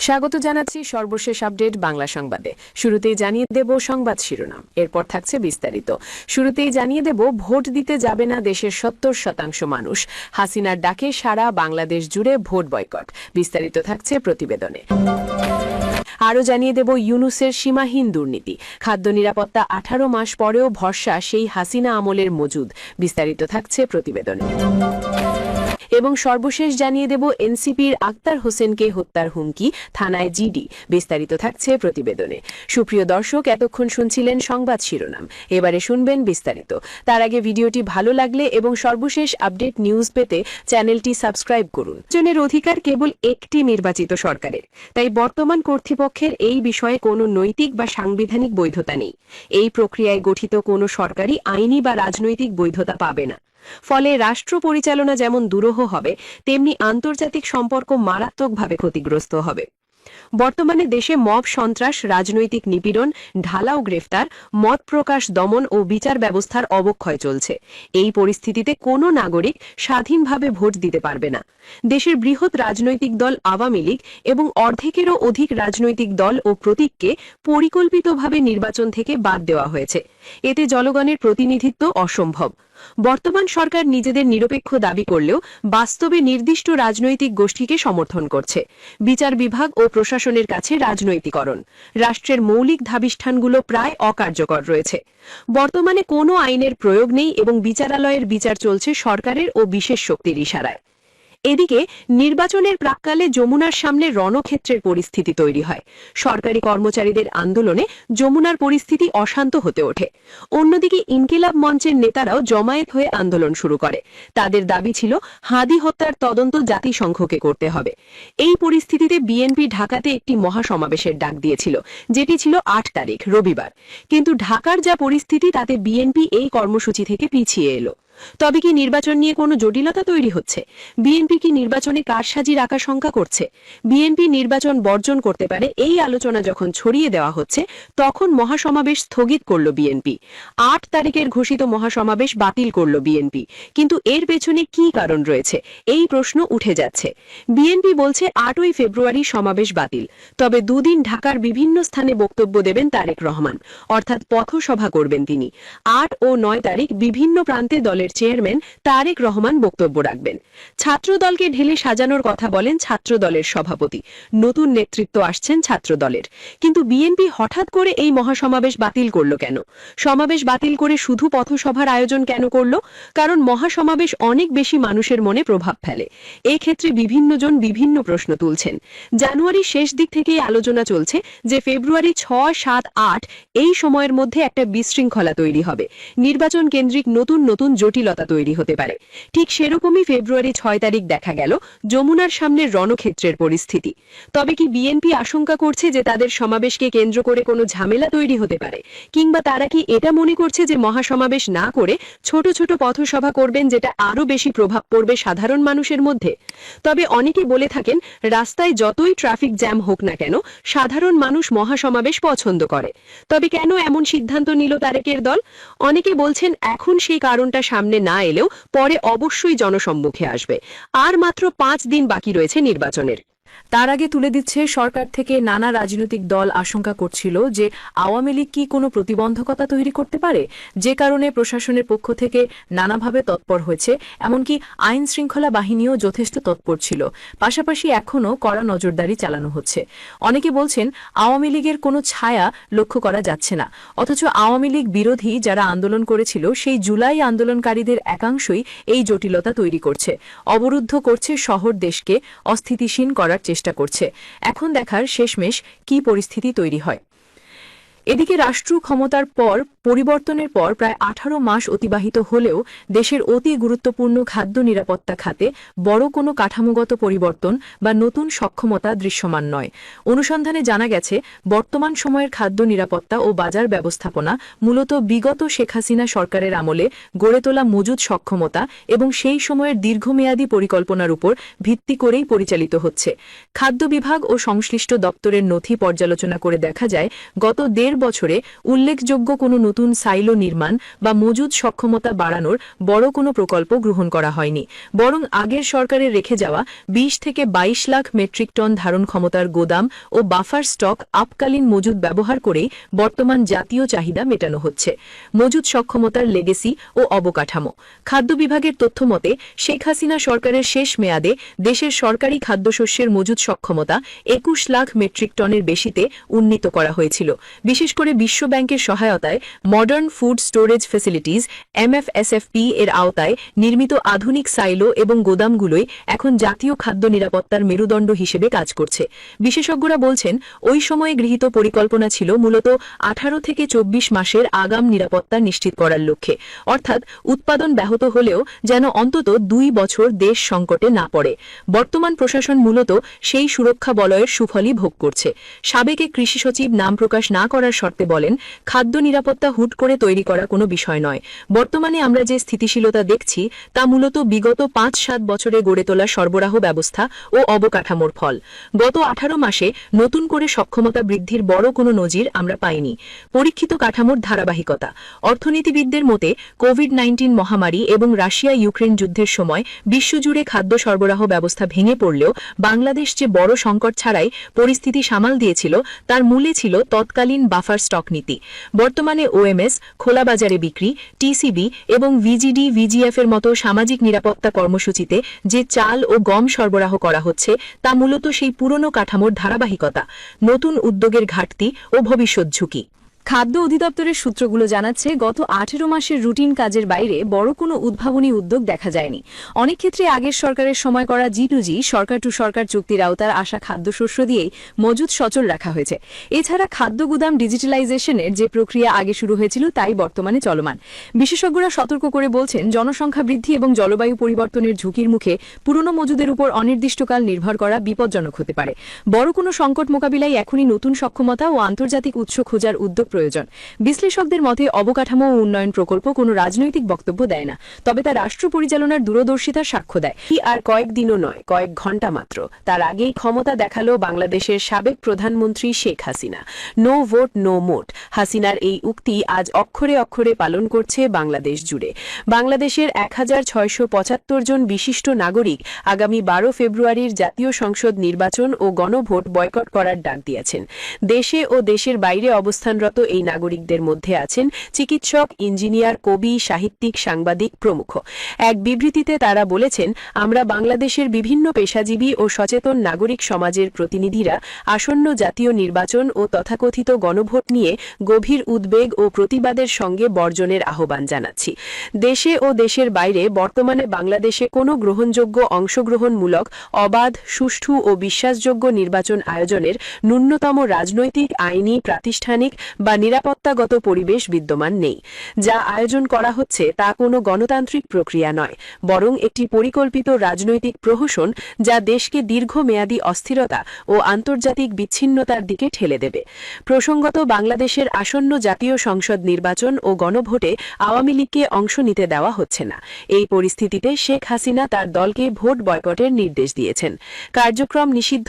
স্বাগত জানাচ্ছি সর্বশেষ আপডেট বাংলা সংবাদে। শুরুতেই জানিয়ে দেব সংবাদ শিরোনাম। এরপর থাকছে বিস্তারিত। শুরুতেই জানিয়ে দেব, ভোট দিতে যাবে না দেশের সত্তর শতাংশ মানুষ। হাসিনার ডাকে সারা বাংলাদেশ জুড়ে ভোট বয়কট। বিস্তারিত থাকছে প্রতিবেদনে। আরও জানিয়ে দেব ইউনুসের সীমাহীন দুর্নীতি। খাদ্য নিরাপত্তা আঠারো মাস পরেও ভরসা সেই হাসিনা আমলের মজুদ। বিস্তারিত থাকছে প্রতিবেদনে। এবং সর্বশেষ জানিয়ে দেব, এনসিপির আক্তার হোসেনকে হত্যার হুমকি, থানায় জিডি। বিস্তারিত থাকছে প্রতিবেদনে। সুপ্রিয় দর্শক, এতক্ষণ শুনছিলেন সংবাদ শিরোনাম। এবারে শুনবেন বিস্তারিত। তার আগে ভিডিওটি ভালো লাগলে এবং সর্বশেষ আপডেট নিউজ পেতে চ্যানেলটি সাবস্ক্রাইব করুন। জনের অধিকার কেবল একটি নির্বাচিত সরকারের। তাই বর্তমান কর্তৃপক্ষের এই বিষয়ে কোনো নৈতিক বা সাংবিধানিক বৈধতা নেই। এই প্রক্রিয়ায় গঠিত কোনো সরকারি আইনি বা রাজনৈতিক বৈধতা পাবে না। ফলে রাষ্ট্র পরিচালনা যেমন দুরূহ হবে, তেমনি আন্তর্জাতিক সম্পর্ক মারাত্মকভাবে ক্ষতিগ্রস্ত হবে। বর্তমানে দেশে মব সন্ত্রাস, রাজনৈতিক নিপীড়ন, ঢালাও গ্রেফতার, মত প্রকাশ দমন ও বিচার ব্যবস্থার অবক্ষয় চলছে। এই পরিস্থিতিতে কোনো নাগরিক স্বাধীনভাবে ভোট দিতে পারবে না। দেশের বৃহৎ রাজনৈতিক দল আওয়ামী লীগ এবং অর্ধেকেরও অধিক রাজনৈতিক দল ও প্রতীককে পরিকল্পিতভাবে নির্বাচন থেকে বাদ দেওয়া হয়েছে। এতে জনগণের প্রতিনিধিত্ব অসম্ভব। বর্তমান সরকার নিজেদের নিরপেক্ষ দাবি করলেও বাস্তবে নির্দিষ্ট রাজনৈতিক গোষ্ঠীকে সমর্থন করছে। বিচার বিভাগ ও প্রশাসনের কাছে রাজনৈতিকরণ। রাষ্ট্রের মৌলিক ধাবিষ্ঠানগুলো প্রায় অকার্যকর রয়েছে। বর্তমানে কোনো আইনের প্রয়োগ নেই এবং বিচারালয়ের বিচার চলছে সরকারের ও বিশেষ শক্তির ইশারায়। এদিকে নির্বাচনের প্রাককালে যমুনার সামনে রণক্ষেত্রের পরিস্থিতি তৈরি হয়। সরকারি কর্মচারীদের আন্দোলনে যমুনার পরিস্থিতি অশান্ত হতে ওঠে। অন্যদিকে ইনকিলাব মঞ্চের নেতারাও জমায়েত হয়ে আন্দোলন শুরু করে। তাদের দাবি ছিল, হাদি হত্যার তদন্ত জাতিসংঘকে করতে হবে। এই পরিস্থিতিতে বিএনপি ঢাকাতে একটি মহাসমাবেশের ডাক দিয়েছিল, যেটি ছিল আট তারিখ, রবিবার। কিন্তু ঢাকার যা পরিস্থিতি, তাতে বিএনপি এই কর্মসূচি থেকে পিছিয়ে এলো। তবে কি নির্বাচন নিয়ে কোনো জটিলতা তৈরি হচ্ছে? বিএনপি কি নির্বাচনে কারসাজি রাখা শঙ্কা করছে? বিএনপি নির্বাচন বর্জন করতে পারে এই আলোচনা যখন ছড়িয়ে দেওয়া হচ্ছে, তখন মহাসমাবেশ স্থগিত করল বিএনপি। আট তারিখের ঘোষিত মহাসমাবেশ বাতিল করল বিএনপি। কিন্তু এর পেছনে কি কারণ রয়েছে? এই প্রশ্ন উঠে যাচ্ছে। বিএনপি বলছে, আটই ফেব্রুয়ারি সমাবেশ বাতিল। তবে দুদিন ঢাকার বিভিন্ন স্থানে বক্তব্য দেবেন তারেক রহমান। অর্থাৎ পথসভা করবেন তিনি। আট ও নয় তারিখ বিভিন্ন প্রান্তে দলের চেয়ারম্যান তারেক রহমান বক্তব্য রাখবেন। ছাত্রদলকে ঢেলে সাজানোর কথা বলেন ছাত্রদলের সভাপতি। নতুন নেতৃত্ব আসছেন ছাত্রদলের। কিন্তু বিএনপি হঠাৎ করে এই মহাসমাবেশ বাতিল করল কেন? সমাবেশ বাতিল করে শুধু পথসভার আয়োজন কেন করল? কারণ মহাসমাবেশ অনেক বেশি মানুষের মনে প্রভাব ফেলে। এই ক্ষেত্রে বিভিন্নজন বিভিন্ন প্রশ্ন তুলছেন। জানুয়ারির শেষ দিক থেকেই আলোচনা চলছে যে ফেব্রুয়ারি ছয়, সাত, আট এই সময়ের মধ্যে একটা বিশৃঙ্খলা তৈরি হবে। নির্বাচন কেন্দ্রিক নতুন নতুন জটিলতা তৈরি হতে পারে। ঠিক সেরকমই ফেব্রুয়ারি ছয় তারিখ দেখা গেল যমুনার সামনে রণক্ষেত্রের পরিস্থিতি। তবে কি বিএনপি আশঙ্কা করছে যে তাদের সমাবেশকে কেন্দ্র করে কোনো ঝামেলা তৈরি হতে পারে? কিংবা তারা কি এটা মনে করছে যে মহাসমাবেশ না করে ছোট ছোট পথসভা করবেন যেটা আরও বেশি প্রভাব পড়বে সাধারণ মানুষের মধ্যে? তবে অনেকে বলে থাকেন, রাস্তায় যতই ট্রাফিক জ্যাম হোক না কেন সাধারণ মানুষ মহাসমাবেশ পছন্দ করে। তবে কেন এমন সিদ্ধান্ত নিল তারেকের দল? অনেকে বলছেন, এখন সেই কারণটা সামনে না এলেও পরে অবশ্যই জনসম্মুখে আসবে। আর মাত্র পাঁচ দিন বাকি রয়েছে নির্বাচনের। তার আগে তুলে দিচ্ছে সরকার থেকে নানা রাজনৈতিক দল আশঙ্কা করছিল যে আওয়ামী লীগ কি কোনো প্রতিবন্ধকতা তৈরি করতে পারে? যে কারণে প্রশাসনের পক্ষ থেকে নানাভাবে তৎপর হয়েছে, এমনকি আইন শৃঙ্খলা বাহিনীও যথেষ্ট তৎপর ছিল। পাশাপাশি এখনও কড়া নজরদারি চালানো হচ্ছে। অনেকে বলছেন আওয়ামী লীগের কোনো ছায়া লক্ষ্য করা যাচ্ছে না। অথচ আওয়ামী লীগ বিরোধী যারা আন্দোলন করেছিল, সেই জুলাই আন্দোলনকারীদের একাংশই এই জটিলতা তৈরি করছে। অবরুদ্ধ করছে শহর দেশকে, অস্থিতিশীল করার চেষ্টা করছে। এখন দেখার শেষমেশ কি পরিস্থিতি তৈরি হয়। এদিকে রাষ্ট্র ক্ষমতার পর, পরিবর্তনের পর প্রায় আঠারো মাস অতিবাহিত হলেও দেশের অতি গুরুত্বপূর্ণ খাদ্য নিরাপত্তা খাতে বড় কোনো কাঠামোগত পরিবর্তন বা নতুন সক্ষমতা দৃশ্যমান নয়। অনুসন্ধানে জানা গেছে, বর্তমান সময়ের খাদ্য নিরাপত্তা ও বাজার ব্যবস্থাপনা মূলত বিগত শেখ হাসিনা সরকারের আমলে গড়ে তোলা মজুদ সক্ষমতা এবং সেই সময়ের দীর্ঘমেয়াদী পরিকল্পনার উপর ভিত্তি করেই পরিচালিত হচ্ছে। খাদ্য বিভাগ ও সংশ্লিষ্ট দপ্তরের নথি পর্যালোচনা করে দেখা যায়, গত দেড় দেড় বছরে উল্লেখযোগ্য কোনো নতুন সাইলো নির্মাণ বা মজুদ সক্ষমতা বাড়ানোর বড় কোনো প্রকল্প গ্রহণ করা হয়নি। বরং আগের সরকারের রেখে যাওয়া ২০ থেকে ২২ লাখ মেট্রিক টন ধারণ ক্ষমতার গোদাম ও বাফার স্টক আপকালীন মজুদ ব্যবহার করেই বর্তমান জাতীয় চাহিদা মেটানো হচ্ছে। মজুদ সক্ষমতার লেগেসি ও অবকাঠামো। খাদ্য বিভাগের তথ্য মতে, শেখ হাসিনা সরকারের শেষ মেয়াদে দেশের সরকারি খাদ্যশস্যের মজুদ সক্ষমতা একুশ লাখ মেট্রিক টনের বেশিতে উন্নীত করা হয়েছিল। বিশেষ করে বিশ্ব ব্যাংকের সহায়তায় modern food storage facilities MFSFP এর আওতায় নির্মিত আধুনিক সাইলো এবং গোদামগুলোই এখন জাতীয় খাদ্য নিরাপত্তার মেরুদণ্ড হিসেবে কাজ করছে। বিশেষজ্ঞরা বলছেন, ওই সময়ে গৃহীত পরিকল্পনা ছিল মূলত আঠারো থেকে চব্বিশ মাসের আগাম নিরাপত্তা নিশ্চিত করার লক্ষ্যে। অর্থাৎ উৎপাদন ব্যাহত হলেও যেন অন্তত দুই বছর দেশ সংকটে না পড়ে। বর্তমান প্রশাসন মূলত সেই সুরক্ষা বলয়ের সুফলই ভোগ করছে। সাবেকে কৃষি সচিব নাম প্রকাশ না করার শর্তে বলেন, খাদ্য নিরাপত্তা হুট করে তৈরি করা কোনো বিষয় নয়। বর্তমানে আমরা যে স্থিতিশীলতা দেখছি, তা মূলত বিগত পাঁচ সাত বছরে গড়ে তোলা সরবরাহ ব্যবস্থা ও অবকাঠামোর ফল। গত আঠারো মাসে নতুন করে সক্ষমতা বৃদ্ধির বড় কোনো নজির আমরা পাইনি। পরীক্ষিত কাঠামোর ধারাবাহিকতা। অর্থনীতিবিদদের মতে, কোভিড নাইন্টিন মহামারী এবং রাশিয়া ইউক্রেন যুদ্ধের সময় বিশ্বজুড়ে খাদ্য সরবরাহ ব্যবস্থা ভেঙে পড়লেও বাংলাদেশ যে বড় সংকট ছাড়াই পরিস্থিতি সামাল দিয়েছিল, তার মূলে ছিল তৎকালীন বাফার স্টক নীতি। বর্তমানে ওএমএস, খোলা বাজারে বিক্রি, টিসিবি এবং ভিজিডি ভিজিএফ এর মতো সামাজিক নিরাপত্তা কর্মসূচিতে যে চাল ও গম সরবরাহ করা হচ্ছে, তা মূলত সেই পুরনো কাঠামোর ধারাবাহিকতা, নতুন উদ্যোগের ঘাটতি ও ভবিষ্যৎ ঝুঁকি। খাদ্য অধিদপ্তরের সূত্রগুলো জানাচ্ছে, গত আঠেরো মাসের রুটিন কাজের বাইরে বড় কোনো উদ্ভাবনী উদ্যোগ দেখা যায়নি। অনেক ক্ষেত্রে আগের সরকারের সময় করা জি টু জি সরকার টু সরকার চুক্তির আওতার আসা খাদ্যশস্য দিয়েই মজুদ সচল রাখা হয়েছে। এছাড়া খাদ্য গুদাম ডিজিটালাইজেশনের যে প্রক্রিয়া আগে শুরু হয়েছিল, তাই বর্তমানে চলমান। বিশেষজ্ঞরা সতর্ক করে বলছেন, জনসংখ্যা বৃদ্ধি এবং জলবায়ু পরিবর্তনের ঝুঁকির মুখে পুরনো মজুদের উপর অনির্দিষ্টকাল নির্ভর করা বিপজ্জনক হতে পারে। বড় কোনো সংকট মোকাবিলায় এখনই নতুন সক্ষমতা ও আন্তর্জাতিক উৎস খোঁজার উদ্যোগ প্রয়োজন। বিশ্লেষকদের মতে অবকাঠামো ও উন্নয়ন প্রকল্প কোনো রাজনৈতিক বক্তব্য দেয় না, তবে তা রাষ্ট্র পরিচালনার দূরদর্শিতার সাক্ষ্য দেয়। কি আর কয়েকদিনও নয়, কয়েক ঘণ্টা মাত্র। তার আগেই ক্ষমতা দেখাল বাংলাদেশের সাবেক প্রধানমন্ত্রী Sheikh Hasina. No vote, no মোট। হাসিনার এই উক্তি আজ অক্ষরে অক্ষরে পালন করছে বাংলাদেশ জুড়ে। বাংলাদেশের এক হাজার ছয়শো পঁচাত্তর জন বিশিষ্ট নাগরিক আগামী বারো ফেব্রুয়ারির জাতীয় সংসদ নির্বাচন ও গণভোট বয়কট করার ডাক দিয়েছেন। দেশে ও দেশের বাইরে অবস্থানরত এই নাগরিকদের মধ্যে আছেন চিকিৎসক, ইঞ্জিনিয়ার, কবি, সাহিত্যিক, সাংবাদিক প্রমুখ। এক বিবৃতিতে তারা বলেছেন, আমরা বাংলাদেশের বিভিন্ন পেশাজীবী ও সচেতন নাগরিক সমাজের প্রতিনিধিরা আসন্ন জাতীয় নির্বাচন ও তথাকথিত গণভোট নিয়ে গভীর উদ্বেগ ও প্রতিবাদের সঙ্গে বর্জনের আহ্বান জানাচ্ছি। দেশে ও দেশের বাইরে বর্তমানে বাংলাদেশে কোনো গ্রহণযোগ্য অংশগ্রহণমূলক, অবাধ, সুষ্ঠু ও বিশ্বাসযোগ্য নির্বাচন আয়োজনের ন্যূনতম রাজনৈতিক, আইনি, প্রাতিষ্ঠানিক বা নিরাপত্তাগত পরিবেশ বিদ্যমান নেই। যা আয়োজন করা হচ্ছে তা কোনো গণতান্ত্রিক প্রক্রিয়া নয়, বরং একটি পরিকল্পিত রাজনৈতিক প্রহসন যা দেশকে দীর্ঘমেয়াদী অস্থিরতা ও আন্তর্জাতিক বিচ্ছিন্নতার দিকে ঠেলে দেবে। প্রসঙ্গত বাংলাদেশের আসন্ন জাতীয় সংসদ নির্বাচন ও গণভোটে আওয়ামী লীগকে অংশ নিতে দেওয়া হচ্ছে না। এই পরিস্থিতিতে শেখ হাসিনা তার দলকে ভোট বয়কটের নির্দেশ দিয়েছেন। কার্যক্রম নিষিদ্ধ